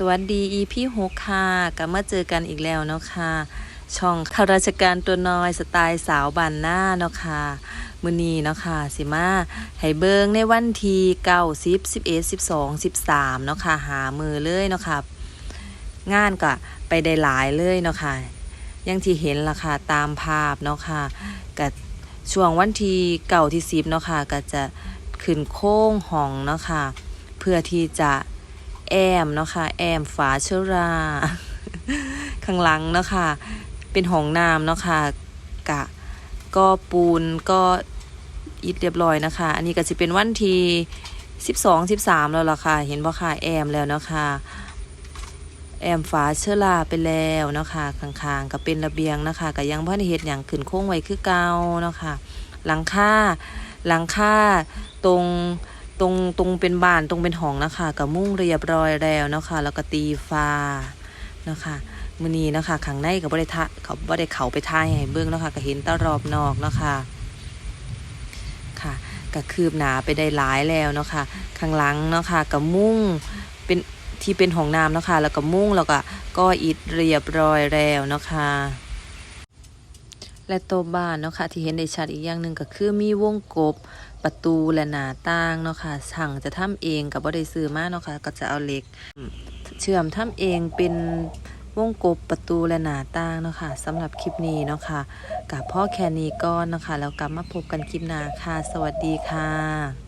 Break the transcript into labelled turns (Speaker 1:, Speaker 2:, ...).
Speaker 1: สวัสดี EP หกค่ะกลับมาเจอกันอีกแล้วเนาะค่ะ ช่องข้าราชการตัวน้อยสไตล์สาวบานหน้าเนาะค่ะมือนีเนาะค่ะสิมาให้เบิงในวันที่9 10 11 12 13เนาะค่ะหามือเลยเนาะค่ะงานก็ไปได้หลายเลยเนาะค่ะยังที่เห็นล่ะค่ะตามภาพเนาะค่ะกับช่วงวันที่เก่าที่สิบเนาะค่ะก็จะขึ้นโค้งห้องเนาะค่ะเพื่อที่จะ แอมเนาะค่ะแอมฝาเชื้อรา ข้างหลังเนาะค่ะเป็นห้องน้ำเนาะค่ะกะก็ปูนก็อิดเรียบร้อยนะคะ อันนี้ก็จะเป็นวันที่สิบสองสิบสามแล้วล่ะค่ะ เห็นบ่ค่ะแอมแล้วเนาะค่ะแอมฝาเชื้อราไปแล้วเนาะค่ะข้างๆก็เป็นระเบียงนะคะก็ยังบ่ได้เฮ็ดหยังขึ้นโค้งไว้คือเก่าเนาะค่ะหลังคาหลังคาตรง ตรงตรงเป็นบ้านตรงเป็นห้องนะคะก็มุ่งเรียบร้อยแล้วนะคะแล้วก็ตีฟ้านะคะมื้อนี้นะคะข้างในก็บ่ได้ทะเขาบ่ได้เขาไปถ่ายให้เบิ่งนะค่ะก็เห็นแตรอบนอกนะคะค่ะก็คืบหน้าไปได้หลายแล้วนะคะข้างหลังนะคะก็มุ่งเป็นที่เป็นห้องน้ำนะคะแล้วก็มุ้งแล้วก็ก็อิฐเรียบร้อยแล้วนะคะ และตัวบ้านเนาะค่ะที่เห็นได้ชัดอีกอย่างหนึ่งก็คือมีวงกบประตูและหน้าต่างเนาะค่ะช่างจะทำเองกับบ่ได้ซื้อมาเนาะค่ะก็จะเอาเหล็ก เชื่อมทำเองเป็นวงกบประตูและหน้าต่างเนาะค่ะสำหรับคลิปนี้เนาะค่ะกับพ่อแค่นี้ก่อนเนาะคะแล้วกลับมาพบกันคลิปหน้าค่ะ สวัสดีค่ะ